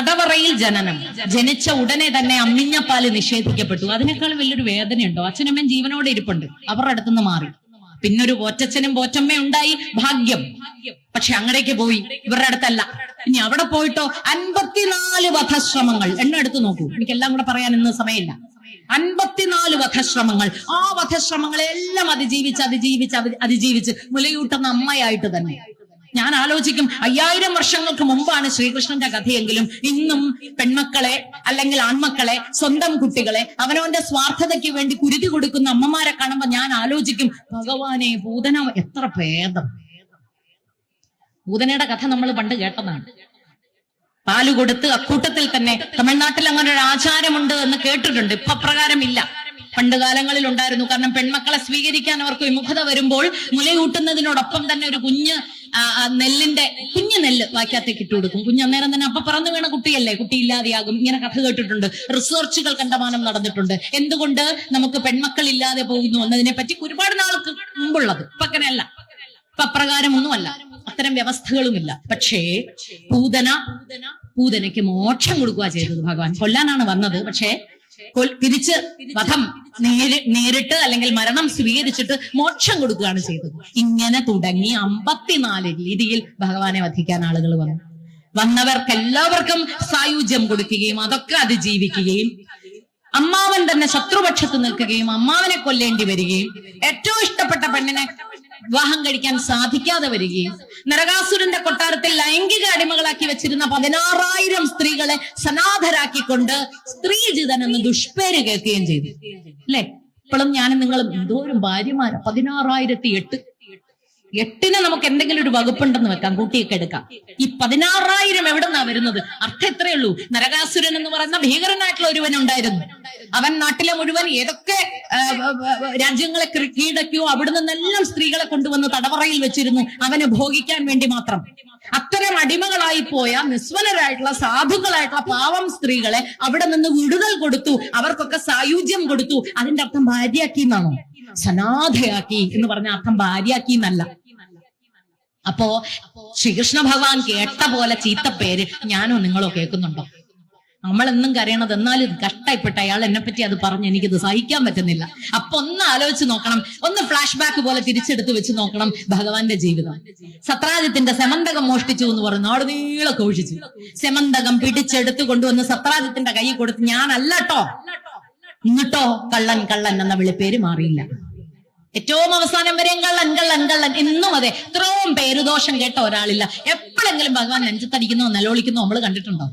തടവറയിൽ ജനനം. ജനിച്ച ഉടനെ തന്നെ അമ്മിഞ്ഞപ്പാൽ നിഷേധിക്കപ്പെട്ടു. അതിനേക്കാൾ വലിയൊരു വേദനയുണ്ടോ? അച്ഛനമ്മയും ജീവനോടെ ഇരിപ്പുണ്ട്. അവരുടെ അടുത്തുനിന്ന് മാറി. പിന്നൊരു പോറ്റച്ഛനും പോറ്റമ്മയും ഉണ്ടായി. ഭാഗ്യം. പക്ഷെ അങ്ങടേക്ക് പോയി. ഇവരുടെ അടുത്തല്ല. ഇനി അവിടെ പോയിട്ടോ? അൻപത്തിനാല് വധശ്രമങ്ങൾ. എണ്ണ എടുത്തു നോക്കൂ. എനിക്കെല്ലാം കൂടെ പറയാൻ ഇന്ന് സമയമില്ല. അൻപത്തിനാല് വധശ്രമങ്ങൾ. ആ വധശ്രമങ്ങളെല്ലാം അതിജീവിച്ച് അതിജീവിച്ച് അതിജീവിച്ച് മുലയൂട്ടുന്ന അമ്മയായിട്ട് തന്നെ. ഞാൻ ആലോചിക്കും അയ്യായിരം വർഷങ്ങൾക്ക് മുമ്പാണ് ശ്രീകൃഷ്ണന്റെ കഥയെങ്കിലും ഇന്നും പെൺമക്കളെ അല്ലെങ്കിൽ ആൺമക്കളെ സ്വന്തം കുട്ടികളെ അവനവന്റെ സ്വാർത്ഥതയ്ക്ക് വേണ്ടി കുരുതി കൊടുക്കുന്ന അമ്മമാരെ കാണുമ്പോ ഞാൻ ആലോചിക്കും ഭഗവാനെ പൂതന എത്ര ഭേദം. പൂതനയുടെ കഥ നമ്മൾ പണ്ട് കേട്ടതാണ്. പാൽ കൊടുത്ത് അക്കൂട്ടത്തിൽ തന്നെ തമിഴ്നാട്ടിൽ അങ്ങനെ ഒരു ആചാരമുണ്ട് എന്ന് കേട്ടിട്ടുണ്ട്. ഇപ്പൊ പ്രകാരമില്ല പണ്ട് കാലങ്ങളിൽ ഉണ്ടായിരുന്നു. കാരണം പെൺമക്കളെ സ്വീകരിക്കാൻ അവർക്ക് വിമുഖത വരുമ്പോൾ മുലയൂട്ടുന്നതിനോടൊപ്പം തന്നെ ഒരു കുഞ്ഞ് നെല്ലിന്റെ കുഞ്ഞു നെല്ല് വാക്യാത്തേക്ക് ഇട്ട് കൊടുക്കും. കുഞ്ഞ് അന്നേരം തന്നെ അപ്പൊ പറന്നു വീണ കുട്ടിയല്ലേ? കുട്ടി ഇല്ലാതെയാകും. ഇങ്ങനെ കഥ കേട്ടിട്ടുണ്ട്. റിസർച്ചുകൾ കണ്ടമാനം നടന്നിട്ടുണ്ട്. എന്തുകൊണ്ട് നമുക്ക് പെൺമക്കൾ ഇല്ലാതെ പോകുന്നു എന്നതിനെ പറ്റി ഒരുപാട് നാൾക്ക് മുമ്പുള്ളത്. ഇപ്പൊ അങ്ങനെയല്ല. ഇപ്പൊ അപ്രകാരമൊന്നുമല്ല. അത്തരം വ്യവസ്ഥകളുമില്ല. പക്ഷേ പൂതന പൂതനയ്ക്ക് മോക്ഷം കൊടുക്കുക ചെയ്തത് ഭഗവാൻ. കൊല്ലാനാണ് വന്നത്. പക്ഷേ തിരിച്ച് വധം നേരി നേരിട്ട് അല്ലെങ്കിൽ മരണം സ്വീകരിച്ചിട്ട് മോക്ഷം കൊടുക്കുകയാണ് ചെയ്തത്. ഇങ്ങനെ തുടങ്ങി അമ്പത്തിനാല് രീതിയിൽ ഭഗവാനെ വധിക്കാൻ ആളുകൾ വന്നു. വന്നവർക്ക് എല്ലാവർക്കും സായുജ്യം കൊടുക്കുകയും അതൊക്കെ അതിജീവിക്കുകയും അമ്മാവൻ തന്നെ ശത്രുപക്ഷത്ത് നിൽക്കുകയും അമ്മാവനെ കൊല്ലേണ്ടി വരികയും ഏറ്റവും ഇഷ്ടപ്പെട്ട പെണ്ണിനെ വിവാഹം കഴിക്കാൻ സാധിക്കാതെ വരികയും നരകാസുരന്റെ കൊട്ടാരത്തിൽ ലൈംഗിക അടിമകളാക്കി വെച്ചിരുന്ന പതിനാറായിരം സ്ത്രീകളെ സനാഥരാക്കിക്കൊണ്ട് സ്ത്രീജിതൻ എന്ന് ദുഷ്പേര് കേൾക്കുകയും ചെയ്തു. അല്ലെ? ഇപ്പോഴും ഞാനും നിങ്ങളും എന്തോരം ഭാര്യമാര. പതിനാറായിരത്തി എട്ട്. എട്ടിന് നമുക്ക് എന്തെങ്കിലും ഒരു വകുപ്പുണ്ടെന്ന് വെക്കാം കൂട്ടിയൊക്കെ എടുക്കാം. ഈ പതിനാറായിരം എവിടെന്നാ വരുന്നത്? അർത്ഥം എത്രയേ ഉള്ളൂ. നരകാസുരൻ എന്ന് പറയുന്ന ഭീകരനായിട്ടുള്ള ഒരുവൻ ഉണ്ടായിരുന്നു. അവൻ നാട്ടിലെ മുഴുവൻ ഏതൊക്കെ രാജ്യങ്ങളെ കീഴടക്കിയോ അവിടെ നിന്നെല്ലാം സ്ത്രീകളെ കൊണ്ടുവന്ന് തടവറയിൽ വെച്ചിരുന്നു. അവനെ ഭോഗിക്കാൻ വേണ്ടി മാത്രം. അത്തരം അടിമകളായി പോയ നിസ്വലരായിട്ടുള്ള സാധുക്കളായിട്ടുള്ള പാവം സ്ത്രീകളെ അവിടെ നിന്ന് വിടുതൽ കൊടുത്തു. അവർക്കൊക്കെ സായുജ്യം കൊടുത്തു. അതിന്റെ അർത്ഥം ഭാര്യയാക്കി എന്നാണോ? സനാഥയാക്കി എന്ന് പറഞ്ഞ അർത്ഥം ഭാര്യയാക്കി എന്നല്ല. അപ്പോ ശ്രീകൃഷ്ണ ഭഗവാൻ കേട്ട പോലെ ചീത്ത പേര് ഞാനോ നിങ്ങളോ കേൾക്കുന്നുണ്ടോ? നമ്മൾ എന്നും കരയണത് എന്നാലും കഷ്ടായിപ്പെട്ട അയാൾ എന്നെ പറ്റി അത് പറഞ്ഞ് എനിക്കിത് സഹിക്കാൻ പറ്റുന്നില്ല. അപ്പൊ ഒന്ന് ആലോചിച്ച് നോക്കണം. ഒന്ന് ഫ്ലാഷ് ബാക്ക് പോലെ തിരിച്ചെടുത്ത് വെച്ച് നോക്കണം ഭഗവാന്റെ ജീവിതം. സത്രാജിത്തിന്റെ സെമന്തകം മോഷ്ടിച്ചു എന്ന് പറഞ്ഞു നാട് നീളെ കോഴിച്ചു സെമന്തകം പിടിച്ചെടുത്ത് കൊണ്ടുവന്ന് സത്രാജിത്തിന്റെ കൈ കൊടുത്ത് ഞാനല്ലട്ടോ എന്നിട്ടോ കള്ളൻ കള്ളൻ എന്ന വിളിപ്പേര് മാറിയില്ല. ഏറ്റവും അവസാനം വരെയും കള്ളൻ കള്ളൻ കള്ളൻ. എന്നും അതെ. ഇത്രയും പേരുദോഷം കേട്ട ഒരാളില്ല. എപ്പോഴെങ്കിലും ഭഗവാൻ നെഞ്ചത്തടിക്കുന്നോ നിലവിളിക്കുന്നോ നമ്മൾ കണ്ടിട്ടുണ്ടോ?